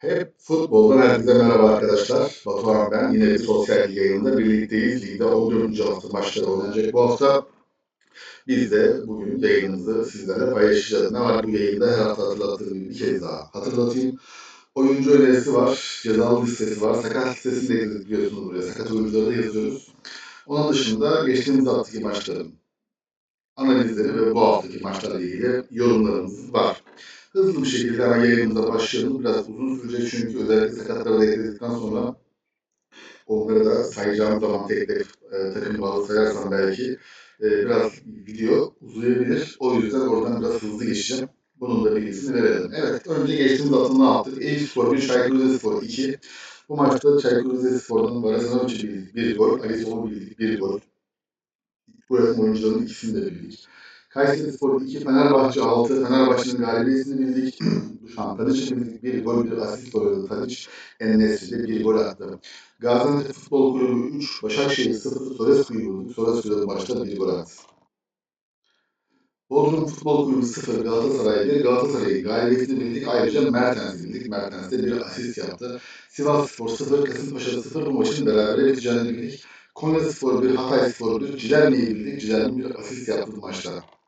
Hep futboldan herkese merhaba arkadaşlar. Batuhan ben. Yine bir sosyal lig yayınında birlikteyiz. Ligde 14. hafta maçları oynanacak bu hafta. Biz de bugün yayınımızı sizlerle paylaşacağız. Ne var bu yayında her hafta hatırlattığım bir kez daha hatırlatayım. Oyuncu önerisi var, cezalı listesi var, sakat listesini de ekliyorsunuz buraya. Sakat oyuncuları da yazıyoruz. Onun dışında geçtiğimiz haftaki maçların analizleri ve bu haftaki maçlarla ilgili yorumlarımız var. Hızlı bir şekilde hemen yayınımıza başlayalım. Biraz uzun sürecek çünkü özellikle sakatları da ekledikten sonra onları da sayacağım zaman tek tek e, takım bazı sayarsam belki e, biraz video uzayabilir. O yüzden oradan biraz hızlı geçeceğim. Bunun da bilgisini verelim. Evet, önce geçtiğimiz hafta ne yaptık? Eyüp Spor 1, Çaykur Rizespor 2. Bu maçta Çaykur Rizespor'dan Varazanoviç'i bildik 1 gol, Ali Sol'u bildik 1 gol. Bu oyuncuların ikisini de bildik. Kayseri Spor 2, Fenerbahçe 6. Fenerbahçe'nin galibiyetini bildik. Duşan Tadiç'i bildik. Bir gol, bir asist oynadı Tadiç. Enes'de bir gol attı. Gaziantep Futbol Kulübü 3, Başakşehir 0, Soresku'yu bulduk. Soresku'da maçta bir gol attı. Bodrum Futbol Kulübü 0, Galatasaray 1. Galatasaray'ın galibiyetini bildik. Ayrıca Mertens'i bildik. Mertens de bir asist yaptı. Sivas Spor 0, Kasımpaşa 0 bu maçın beraber biteceğini bildik. Konya Spor 1, Hatay Spor 1, Cilerme'yi bildik. Cilerme bir asist yaptı bu maçta.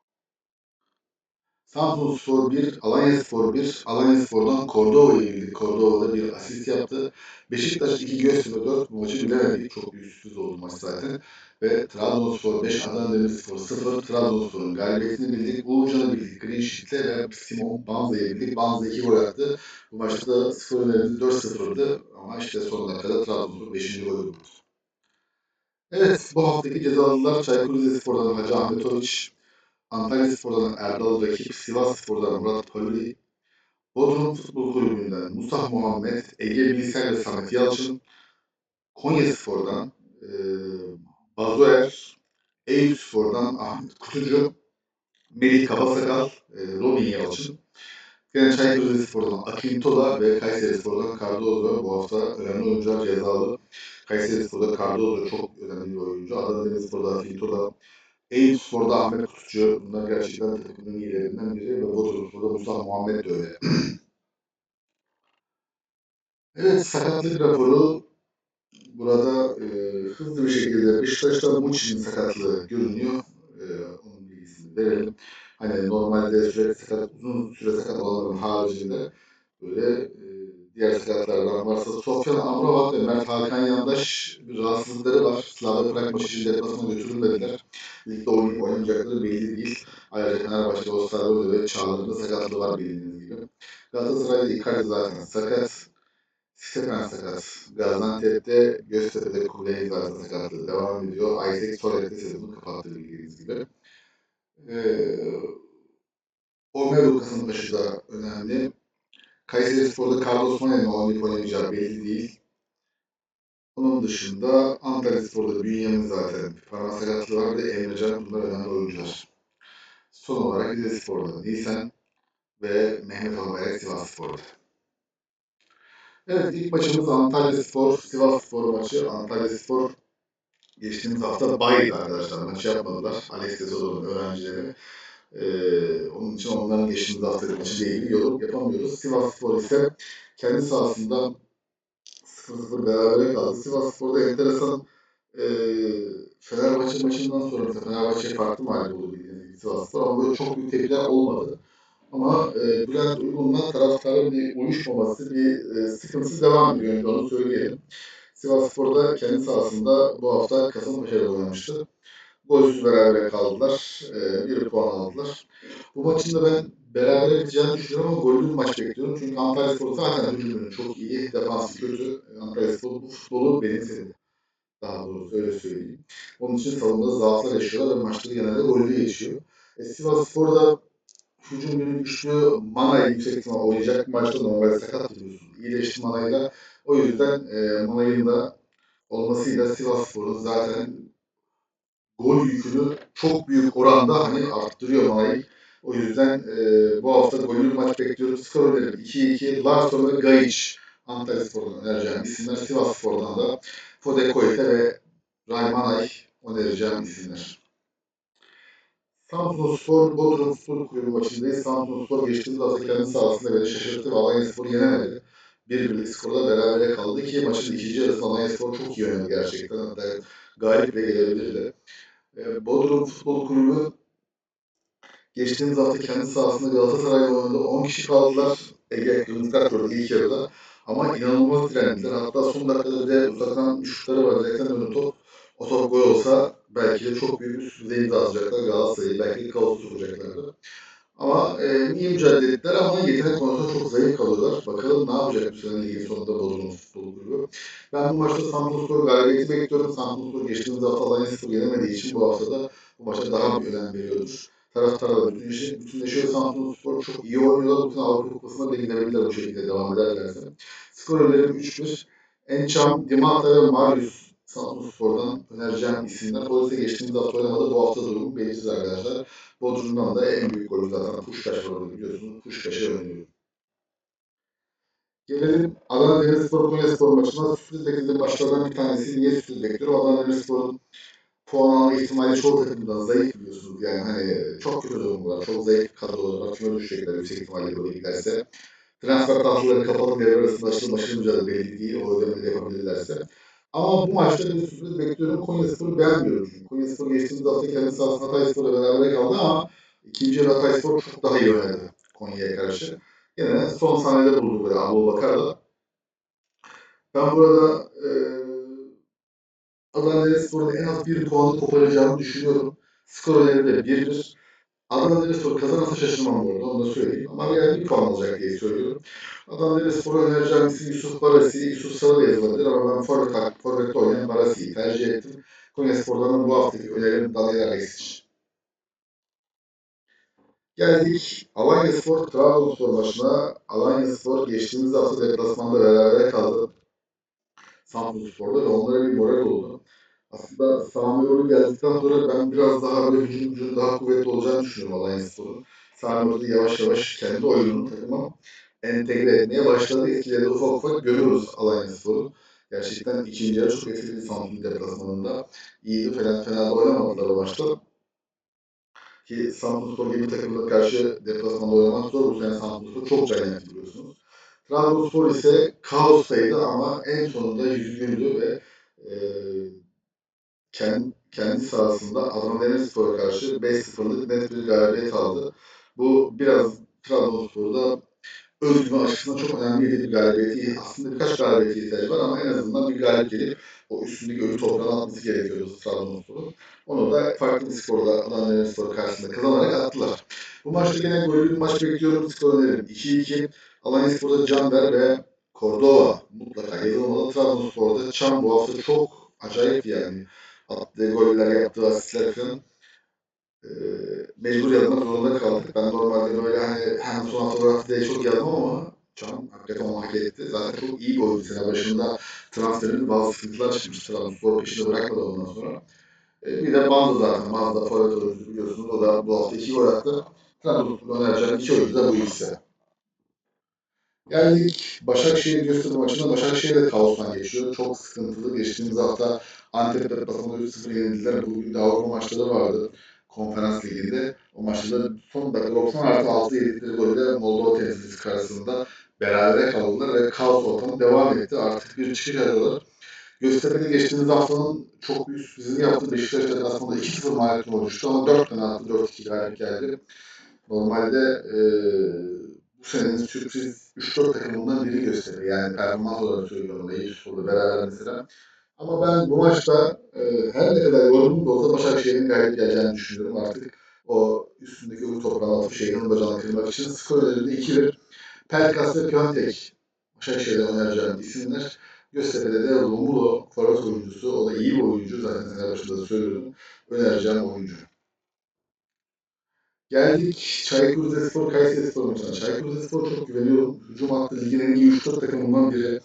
Samsun Spor 1, Alanya Spor 1, Alanya Spor'dan Cordova'yı bildik. Cordova'da bir asist yaptı. Beşiktaş 2, Göztepe 4 bu maçı bilemedik. Çok büyük sürpriz oldu maç zaten. Ve Trabzonspor 5, Adana Demirspor 0, Trabzonspor'un galibiyetini bildik. Uğurcan'ı bildik. Green Sheet'le ve Simon Banza'yı bildik. Banza 2 gol attı. Bu maçta da 0 önerimiz 4-0'dı. Ama işte son dakikada Trabzonspor 5. golü buldu. Evet, bu haftaki cezalılar Çaykur Rizespor'dan Hacı Ahmet Oruç, Antalya Spor'dan Erdal Rakip, Sivas Spor'dan Murat Paluli, Bodrum Futbol Kulübü'nden Mustafa Muhammed, Ege Bilsel ve Samet Yalçın, Konya Spor'dan e, Bazoer, Eyüp Spor'dan Ahmet Kutucu, Melih Kabasakal, e, Robin Yalçın, Gene Çaykur Rizespor'dan Akin Tola ve Kayseri Spor'dan Cardozo bu hafta önemli oyuncular cezalı. Kayseri Spor'da Cardozo çok önemli bir oyuncu. Adana Demirspor'da Akin Tola, Eyüp Spor'da Ahmet Kutucu. Bunlar gerçekten takımın iyilerinden biri ve Bodrum Spor'da Mustafa Muhammed de öyle. evet sakatlık raporu burada e, hızlı bir şekilde Beşiktaş'ta Muçi'nin sakatlığı görünüyor. E, onun bilgisini verelim. Hani normalde sürekli sakat, uzun süre sakat olanların haricinde böyle e, diğer sakatlardan varsa Sofyan Amrabat ve Mert Hakan Yandaş rahatsızlıkları var. Slavia Prag maçı deplasmana götürülmediler. Ligde oynayıp oynayacakları belli değil. Ayrıca Fenerbahçe'de Osterwolde ve Çağlar'ın sakatlığı var bildiğiniz gibi. Galatasaray'da Icardi zaten sakat. Stepen sakat. Gaziantep'te Göztepe'de Kuley zaten sakatlığı devam ediyor. Isaac Solet'te sezonu kapattı bildiğiniz gibi. Ee, Omeru Kasımpaşa da önemli. Kayseri Spor'da Carlos Mane'nin oynayıp oynamayacağı belli değil. Onun dışında Antalya Spor'da Bünyamin zaten parmak sakatlığı var ve Emrecan bunlar önemli oyuncular. Son olarak Rize Spor'da Nisan ve Mehmet Albayrak Sivas Spor'da. Evet ilk maçımız Antalya Spor, Sivas Spor maçı. Antalya Spor geçtiğimiz hafta baydı arkadaşlar. Maç yapmadılar. Alex Tesodo'nun öğrencileri. Ee, onun için onların geçtiğimiz hafta maçı değil yorum yapamıyoruz. Sivas Spor ise kendi sahasında 0-0 beraber kaldı. Sivas Spor'da enteresan e, Fenerbahçe maçından sonra mesela Fenerbahçe farklı mağlup oldu bildiğiniz gibi Sivas Spor ama böyle çok büyük tepkiler olmadı. Ama e, Bülent Uygun'la taraftarın bir uyuşmaması, bir e, sıkıntısı devam ediyor. Onu söyleyelim. Sivas Spor'da kendi sahasında bu hafta Kasımpaşa'da oynamıştı. Golsüz beraber kaldılar. E, bir puan aldılar. Bu maçın da ben beraber biteceğini düşünüyorum ama gollü bir maç bekliyorum. Çünkü Antalya Spor zaten hücumunu çok iyi, defansı kötü. Antalya Spor bu futbolu benimsedi. Daha doğrusu öyle söyleyeyim. Onun için savunmada zaaflar yaşıyorlar ve maçları genelde gollü geçiyor. E, Sivas Spor'da hücum yönü güçlü Mana yüksek ihtimal oynayacak maçta normalde sakat biliyorsun. İyileşti Mana'yla. O yüzden e, Mana'nın da olmasıyla Sivas Spor'un zaten gol yükünü çok büyük oranda hani arttırıyor Mana'yı. O yüzden e, bu hafta gollü maç bekliyorum. Skor önerim 2-2. Larson ve Gayic Antalya Spor'dan önereceğim isimler. Sivas Spor'dan da Fode Koyte ve Raymanay önereceğim isimler. Samsun Spor Bodrum Spor Kulübü maçındayız. Samsun Spor geçtiğimiz hafta kendi sahasında beni şaşırttı ve Alanya Spor'u yenemedi. bir birlik skorla berabere kaldı ki maçın ikinci yarısında Alanya Spor çok iyi oynadı gerçekten. Hatta galip bile gelebilirdi. E, Bodrum Futbol Kulübü geçtiğimiz hafta kendi sahasında Galatasaray'la oynadı. 10 kişi kaldılar. Ege Kırmızı kart gördü ilk yarıda. Ama inanılmaz direndiler. Hatta son dakikada de uzaktan şutları var. Direkten döndü top. O top gol olsa belki de çok büyük bir sürprize imza atacaklar Galatasaray'ı. Belki de kaosu sokacaklardı. Ama e, iyi mücadele ettiler ama yetenek konusunda çok zayıf kalıyorlar. Bakalım ne yapacak bu sene ligin sonunda Bodrum Futbol Kulübü. Ben bu maçta Samsunspor galibiyeti bekliyorum. Samsunspor geçtiğimiz hafta Alanya Spor yenemediği için bu hafta da bu maça daha bir önem veriyordur. Taraftarla bütünleşiyor. Bütünleşiyor Samsunspor çok iyi oynuyorlar. Bütün Avrupa Kupası'na da gidebilirler bu şekilde devam ederlerse. Skor önerim 3-1. Encham, Dimata ve Marius Samsunspor'dan önereceğim isimler. Polise geçtiğimiz hafta oynamadı. Bu hafta durum belirsiz arkadaşlar. Bodrum'dan da en büyük golü zaten Puşkaş orada biliyorsunuz. Puşkaş'a oynuyor. Gelelim Adana Demirspor Konyaspor maçına. Sürpriz beklediğim maçlardan bir tanesi. Niye sürpriz bekliyorum? Adana Demirspor'un puan alma ihtimali çoğu takımdan zayıf biliyorsunuz. Yani hani çok kötü durumlar, çok zayıf kadrolar var. Küme düşecekler yüksek ihtimalle böyle giderse. Transfer tahtaları kapalı devre arasında başarılı mücadele belli değil. O ödemeleri yapabilirlerse. Ama bu maçta bir sürpriz bekliyorum. Konya Spor'u beğenmiyorum çünkü. Konya Spor geçtiğimiz hafta kendi sahasında Hatay Spor'la beraber kaldı ama ikinci yarı Hatay Spor çok daha iyi oynadı Konya'ya karşı. Yine son saniyede buldu böyle Abu Bakar'la. Ben burada e, Adana Demirspor'un en az bir puanı koparacağını düşünüyorum. Skor öneri de 1-1. Adana Demirspor kazanırsa şaşırmam bu arada onu da söyleyeyim. Ama yani bir puan alacak diye söylüyorum. Adana Demirspor'a önereceğim isim Yusuf Barasi. Yusuf Sarı da yazılabilir ama ben forvet, forvette oynayan Barasi'yi tercih ettim. Konya Spor'dan bu haftaki önerim Daniel Alexic. Geldik Alanya Spor Trabzonspor maçına. Alanya Spor geçtiğimiz hafta deplasmanda beraber kaldı. Samsun Spor'da ve onlara bir moral oldu. Aslında Yoru geldikten sonra ben biraz daha böyle hücumcunun daha kuvvetli olacağını düşünüyorum Alanya Spor'un. Yoru yavaş yavaş kendi oyununu takıma entegre etmeye başladı. Etkileri ufak ufak görüyoruz Spor'un. Gerçekten ikinci yarı çok etkili Samsun deplasmanında. İyiydi. Fena, fena oynamadılar o maçta. Ki Samsun Spor gibi takımlara karşı deplasmanda oynamak zor. Bu sene Samsun çok can biliyorsunuz. Trabzonspor ise kaostaydı ama en sonunda yüzü güldü ve e, kendi, kendi sahasında Adana Demirspor'a karşı 5-0'lık net bir galibiyet aldı. Bu biraz Trabzonspor'da özgüven açısından çok önemli bir galibiyeti. Aslında birkaç galibiyete ihtiyacı var ama en azından bir galip gelip o üstündeki ölü toprağına atması gerekiyordu Trabzonspor'un. Onu da farklı bir skorla Adana Demirspor karşısında kazanarak attılar. Bu maçta gene gollü bir maç bekliyorum. Skor önerim 2-2. Alanya Spor'da Cander ve Cordova mutlaka yazılmalı. Trabzonspor'da Çam bu hafta çok acayip yani. Attığı goller, yaptığı asistler falan e, mecbur yazmak zorunda kaldık. Ben normalde böyle hani hem son hafta diye çok yazmam ama Can hakikaten onu hak etti. Zaten çok iyi bir oyuncu. Sene başında transferinde bazı sıkıntılar çıkmış. Trabzonspor peşinde bırakmadı ondan sonra. E, bir de Banza zaten. Banza forvet oyuncusu biliyorsunuz. O da bu hafta iki gol attı. Trabzonspor'da önereceğim iki oyuncu da bu ikisi. Geldik Başakşehir Göztepe maçına. Başakşehir de kaostan geçiyor. Çok sıkıntılı. Geçtiğimiz hafta Antep deplasmanında 3-0 yenildiler. Bugün de Avrupa maçları vardı. Konferans liginde. O maçta son dakika 90 artı 6 yedikleri golde Moldova temsilcisi karşısında beraber kaldılar ve kaos ortamı devam etti. Artık bir çıkış arıyorlar. Göztepe'de geçtiğimiz haftanın çok büyük sürprizini yaptı. Beşiktaş deplasmanında 2-0 mağlubiyetine olmuştu ama 4 tane attı. 4-2 galip geldi. Normalde e, bu senenin sürpriz 3-4 takımından biri gösterir. Yani performans olarak söylüyorum futbolda beraber mesela. Ama ben bu maçta e, her ne kadar yorumum da olsa Başakşehir'in galip geleceğini düşünüyorum artık. O üstündeki ulu toprağın altı şeyin bacağını kırmak için skor önerinde 2-1. Pelkas ve Piontek Başakşehir'de oynayacağım isimler. Göztepe'de de Romulo forvet oyuncusu. O da iyi bir oyuncu. Zaten sene başında da söylüyordum. Önereceğim oyuncu. Geldik Çaykur Rizespor Kayseri Spor maçına. Çaykur Rizespor çok güveniyorum. Hücum hattı ligin en iyi 3-4 takımından biri.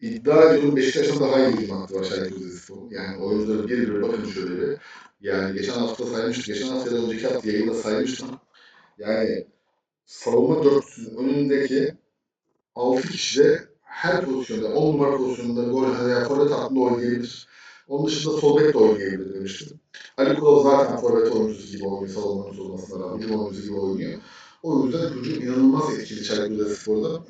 İddia ediyorum Beşiktaş'tan daha iyi hücum hattı var Çaykur Rizespor. Yani oyuncuları bir bir bakın şöyle bir. Yani geçen hafta saymıştım. Geçen hafta ya da önceki hafta yayında saymıştım. Yani savunma dörtlüsünün önündeki 6 kişi de her pozisyonda 10 numara pozisyonunda gol veya forvet hattında oynayabilir. Onun dışında sol bek de oynayabilir demiştim. Ali Kulov zaten forvet oyuncusu gibi oynuyor savunma oyuncusu olmasına rağmen hücum oyuncusu gibi oynuyor. O yüzden hücum inanılmaz etkili Çaykur Rizespor'da.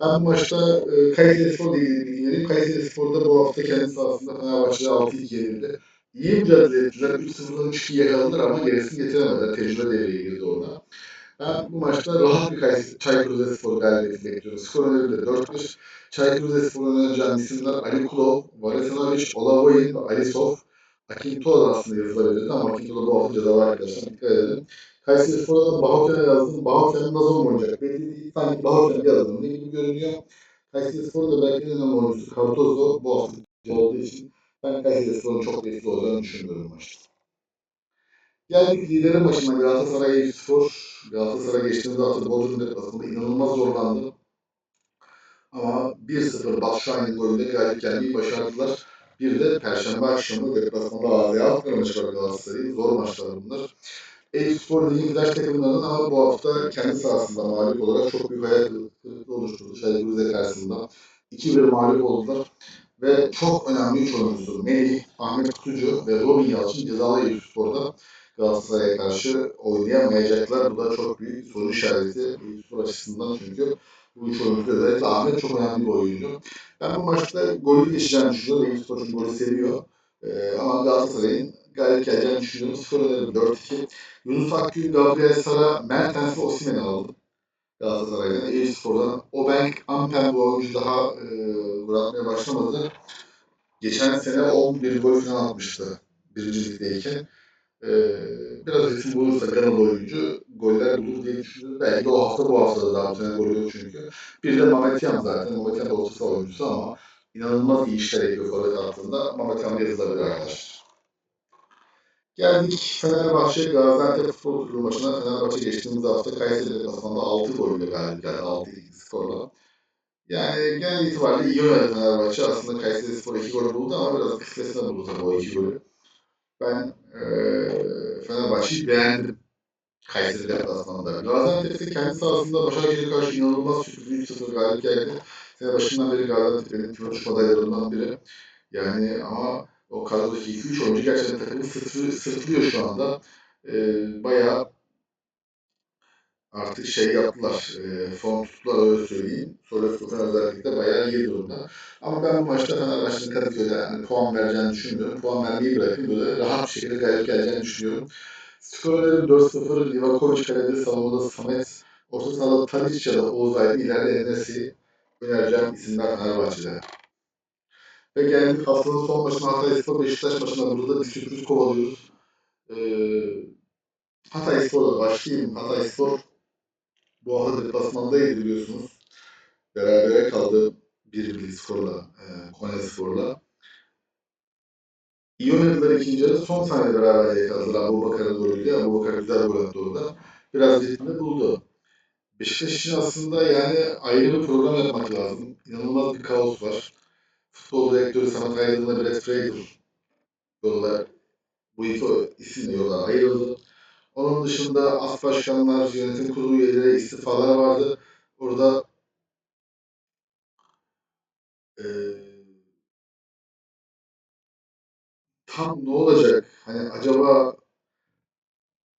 Ben bu maçta e, Kayseri Spor'la ilgili bilgi. Kayseri Spor'da bu hafta kendi sahasında Fenerbahçe'de 6-2 yenildi. İyi mücadele ettiler. 3-0'dan 3-2 yakaladılar ama gerisini getiremediler. Tecrübe devreye girdi orada. Ben bu maçta rahat bir Kayseri, Çaykur Rizespor galibiyeti bekliyorum. Skor önerim de 4-1. Çaykur Rizespor'un önereceğim isimler Ali Kulov, Varesanovic, Olavoyin ve Alisov. Akintola da aslında yazılabilirdi ama Akintola bu hafta cezalı arkadaşlar. Dikkat edelim. Kayseri Spor'da da Bahoten'e yazdım. Bahoten Nazon mu oynayacak? Belli değil. Sanki Bahoten bir adamın ne gibi görünüyor. Kayseri Spor'da belki en önemli oyuncusu Cardozo bu hafta olduğu için ben Kayseri Spor'un çok etkili olacağını düşünmüyorum maçta. Geldik liderin başına Galatasaray Eyüpspor. Galatasaray geçtiğimiz hafta Bodrum deplasmanında inanılmaz zorlandı. Ama 1-0 Batu Şahin'in golüyle galip gelmeyi başardılar. Bir de Perşembe akşamı deplasmanda AZ'ye alt maçı var Galatasaray'ın. Zor maçlar bunlar. Eyüpspor Lig'in flash takımlarının ama bu hafta kendi sahasında mağlup olarak çok büyük hayal kırıklığı oluşturdu. Şahin Rize karşısında. 2-1 mağlup oldular. Ve çok önemli üç oyuncusu Melih, Ahmet Kutucu ve Robin Yalçın cezalı Eyüpspor'da Galatasaray'a karşı oynayamayacaklar. Bu da çok büyük soru işareti Eyüpspor açısından çünkü bu üç oyuncu özellikle Ahmet çok önemli bir oyuncu. Ben bu maçta golü geçeceğini düşünüyorum. Eyüpspor çünkü golü seviyor. Ee, ama Galatasaray'ın galip geleceğini düşünüyorum. Skor önerim 4-2. Yunus Akgün, Gabriel Sara, Mertens ve Osimhen'i aldım. Galatasaray'dan. Eyüpspor'dan. Obank, Ampen bu oyuncu daha e, gol başlamadı. Geçen sene 11 gol falan atmıştı. Birinci ligdeyken. Ee, biraz ritim bulursa Ganalı oyuncu goller bulur diye düşünüyorum. Belki o hafta bu hafta da daha sene gol yok çünkü. Bir de Mehmet Yan zaten. Mehmet Yan da orta saha oyuncusu ama inanılmaz iyi işler yapıyor forvet hattında. Mehmet Yan da yazılabilir arkadaşlar. Geldik Fenerbahçe Gaziantep Futbol Kulübü maçına. Fenerbahçe geçtiğimiz hafta Kayseri deplasmanında 6 golle galip geldi. 6-2 skorla. Yani genel itibariyle iyi oynadı Fenerbahçe. Aslında Kayseri Spor 2 gol buldu ama biraz kısmetine buldu tabii o 2 golü. Ben e, Fenerbahçe'yi beğendim. Kayseri deplasmanında. Gaziantep'te kendi sahasında Başakşehir'e karşı inanılmaz sürpriz 3-0 galip geldi. Sene başından beri Gaziantep benim adaylarından biri. Yani ama o kadrodaki 2-3 oyuncu gerçekten takımı sırtlıyor, sırtlıyor şu anda. E, bayağı artık şey yaptılar, e, form tuttular öyle söyleyeyim. Soles Kofen özellikle bayağı iyi durumda. Ama ben bu maçta Fenerbahçe'nin Kadıköy'de yani puan vereceğini düşünmüyorum. Puan vermeyi bırakın böyle rahat bir şekilde galip geleceğini düşünüyorum. Skorelerim 4-0, Livakovic kalede, savunmada Samet, orta sahada Tadic ya da Oğuz Aydın, ileride Enes'i önereceğim isimler Fenerbahçe'de. Ve geldik haftanın son maçına Hatay Spor Beşiktaş maçına burada bir sürpriz kovalıyoruz. Ee, Hatay Spor'la başlayayım. Hatay Spor bu hafta deplasmandaydı biliyorsunuz. Berabere kaldı bir bir skorla e, Konya Spor'la. İyi oynadılar ikinci yarı. Son saniyede beraber yakaladılar Abu Bakar'ın golüyle. Abu Bakar güzel gol attı orada. Biraz ritmini buldu. Beşiktaş için aslında yani ayrı bir program yapmak lazım. İnanılmaz bir kaos var. Futbol direktörü Samet Aydın'la Brett Fraser yollar. Bu iki isimle yollar ayrıldı. Onun dışında as başkanlar, yönetim kurulu üyeleri istifalar vardı. Orada e, tam ne olacak? Hani acaba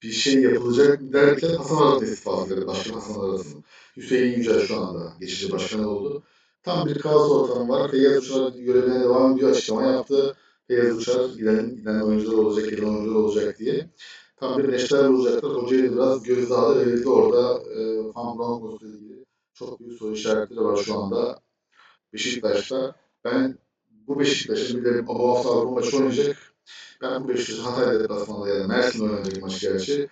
bir şey yapılacak mı derken Hasan Arat'ın istifası verdi. Başkan Hasan Arat'ın. Hüseyin Yücel şu anda geçici başkan oldu. Tam bir kaos ortamı var. Feyyaz Uçar görevine devam ediyor. Açıklama yaptı. Feyyaz Uçar giden, giden oyuncular olacak, giden oyuncular olacak diye. Tam bir neşter olacaklar. Hocayla biraz gözdağı verildi orada. E, Van Bronckhorst'la ilgili çok büyük soru işaretleri var şu anda Beşiktaş'ta. Ben bu Beşiktaş'ın bir de bu hafta Avrupa maçı oynayacak. Ben bu Beşiktaş'ın Hatay deplasmanında ya da Mersin'de oynayacak maç gerçi.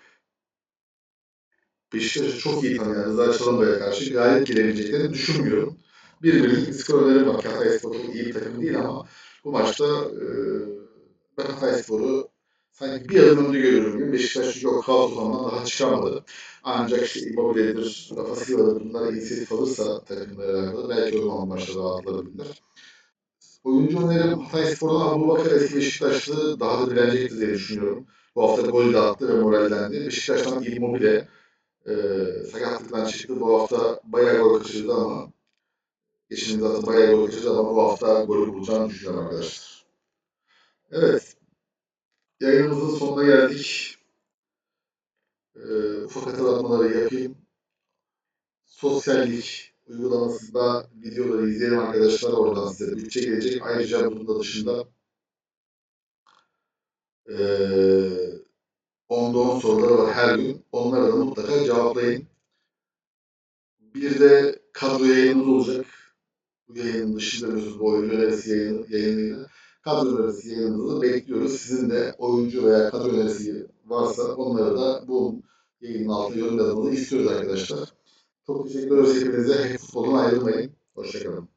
Beşiktaş'ı çok iyi tanıyan Rıza Çalınbay'a karşı galip gelebileceklerini düşünmüyorum. Bir birlik bir skor önerim var. Hatay Spor iyi bir takım değil ama bu maçta e, ben Hatay Spor'u sanki bir adım önde görüyorum gibi. Beşiktaş kaos ortamından daha çıkamadı. Ancak işte Immobile'dir, Rafa Silva'dır bunlar inisiyatif alırsa takımlara alakalı belki o zaman maçta rahatlatabilirler. Oyuncu önerim Hatay Spor'dan Abu Bakar eski Beşiktaşlı daha da bilecektir diye düşünüyorum. Bu hafta gol de attı ve morallendi. Beşiktaş'tan Immobile e, sakatlıktan çıktı. Bu hafta bayağı gol kaçırdı ama geçen hafta bayağı gol kaçırdı ama bu hafta golü bulacağını düşünüyorum arkadaşlar. Evet. Yayınımızın sonuna geldik. E, ufak hatırlatmaları yapayım. Sosyal lig uygulamasında videoları izleyen arkadaşlar oradan size bütçe gelecek. Ayrıca bunun da dışında eee onda 10 soruları var her gün. Onları da mutlaka cevaplayın. Bir de kadro yayınımız olacak. Bu yayının dışında bu oyuncu önerisi yayını, yayınıyla. Kadro önerisi yayınımızı bekliyoruz. Sizin de oyuncu veya kadro önerisi varsa onları da bu yayının altına yorum yazmanızı istiyoruz arkadaşlar. Çok teşekkür ederiz hepinize. Hep futboldan ayrılmayın. Hoşçakalın.